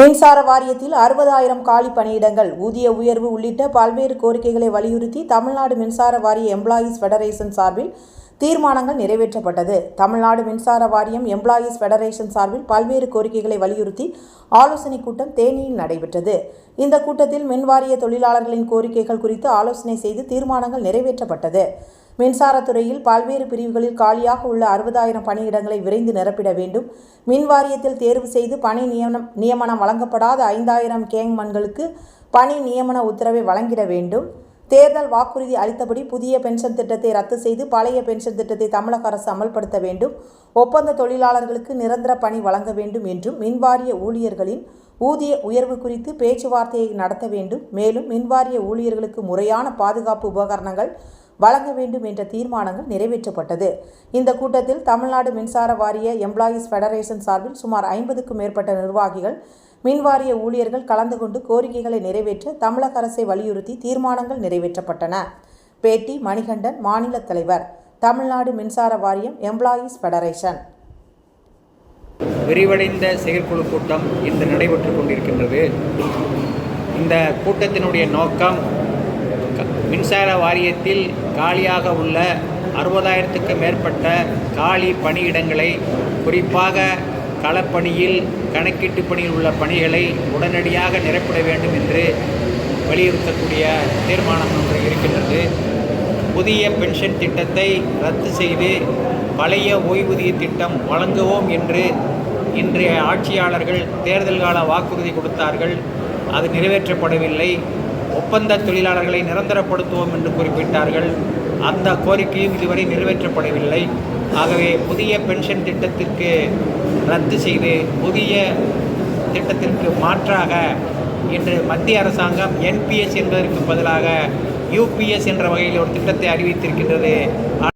மின்சார வாரியத்தில் அறுபதாயிரம் காலி பணியிடங்கள் ஊதிய உயர்வு உள்ளிட்ட பல்வேறு கோரிக்கைகளை வலியுறுத்தி தமிழ்நாடு மின்சார வாரிய எம்ப்ளாயீஸ் ஃபெடரேஷன் சார்பில் தீர்மானங்கள் நிறைவேற்றப்பட்டது. தமிழ்நாடு மின்சார வாரியம் எம்ப்ளாயீஸ் ஃபெடரேஷன் சார்பில் பல்வேறு கோரிக்கைகளை வலியுறுத்தி ஆலோசனைக் கூட்டம் தேனியில் நடைபெற்றது. இந்த கூட்டத்தில் மின்வாரிய தொழிலாளர்களின் கோரிக்கைகள் குறித்து ஆலோசனை செய்து தீர்மானங்கள் நிறைவேற்றப்பட்டது. மின்சாரத்துறையில் பல்வேறு பிரிவுகளில் காலியாக உள்ள அறுபதாயிரம் பணியிடங்களை விரைந்து நிரப்பிட வேண்டும். மின் வாரியத்தில் தேர்வு செய்து பணி நியமனம் நியமனம் வழங்கப்படாத ஐந்தாயிரம் கேங்மன்களுக்கு பணி நியமன உத்தரவை வழங்கிட வேண்டும். தேர்தல் வாக்குறுதி அளித்தபடி புதிய பென்ஷன் திட்டத்தை ரத்து செய்து பழைய பென்ஷன் திட்டத்தை தமிழக அரசு அமல்படுத்த வேண்டும். ஒப்பந்த தொழிலாளர்களுக்கு நிரந்தர பணி வழங்க வேண்டும் என்றும் மின்வாரிய ஊழியர்களின் ஊதிய உயர்வு குறித்து பேச்சுவார்த்தையை நடத்த வேண்டும். மேலும் மின்வாரிய ஊழியர்களுக்கு முறையான பாதுகாப்பு உபகரணங்கள் வழங்க வேண்டும் என்ற தீர்மானங்கள் நிறைவேற்றப்பட்டது. இந்த கூட்டத்தில் தமிழ்நாடு மின்சார வாரிய எம்ப்ளாயீஸ் ஃபெடரேஷன் சார்பில் சுமார் ஐம்பதுக்கும் மேற்பட்ட நிர்வாகிகள் மின்வாரிய ஊழியர்கள் கலந்து கொண்டு கோரிக்கைகளை நிறைவேற்ற தமிழக அரசை வலியுறுத்தி தீர்மானங்கள் நிறைவேற்றப்பட்டன. பேட்டி மணிகண்டன் மாநில தலைவர். தமிழ்நாடு மின்சார வாரியம் எம்ப்ளாயீஸ் ஃபெடரேஷன் விரிவடைந்த செயற்குழு கூட்டம் இன்று நடைபெற்று கொண்டிருக்கின்றது. இந்த கூட்டத்தினுடைய நோக்கம் க- மின்சார வாரியத்தில் காலியாக உள்ள அறுபதாயிரத்துக்கு மேற்பட்ட காலி பணியிடங்களை குறிப்பாக களப்பணியில் கணக்கீட்டு பணியில் உள்ள பணிகளை உடனடியாக நிரப்பிட வேண்டும் என்று வலியுறுத்தக்கூடிய தீர்மானம் ஒன்று இருக்கின்றது. புதிய பென்ஷன் திட்டத்தை ரத்து செய்து பழைய ஓய்வூதிய திட்டம் வழங்குவோம் என்று இன்றைய ஆட்சியாளர்கள் தேர்தல் கால வாக்குறுதி கொடுத்தார்கள். அது நிறைவேற்றப்படவில்லை. ஒப்பந்த தொழிலாளர்களை நிரந்தரப்படுத்துவோம் என்று குறிப்பிட்டார்கள். அந்த கோரிக்கையும் இதுவரை நிறைவேற்றப்படவில்லை. ஆகவே புதிய பென்ஷன் திட்டத்திற்கு ரத்து செய்து புதிய திட்டத்திற்கு மாற்றாக இன்று மத்திய அரசாங்கம் என்பிஎஸ் என்பதற்கு பதிலாக யூபிஎஸ் என்ற வகையில் ஒரு திட்டத்தை அறிவித்திருக்கின்றது.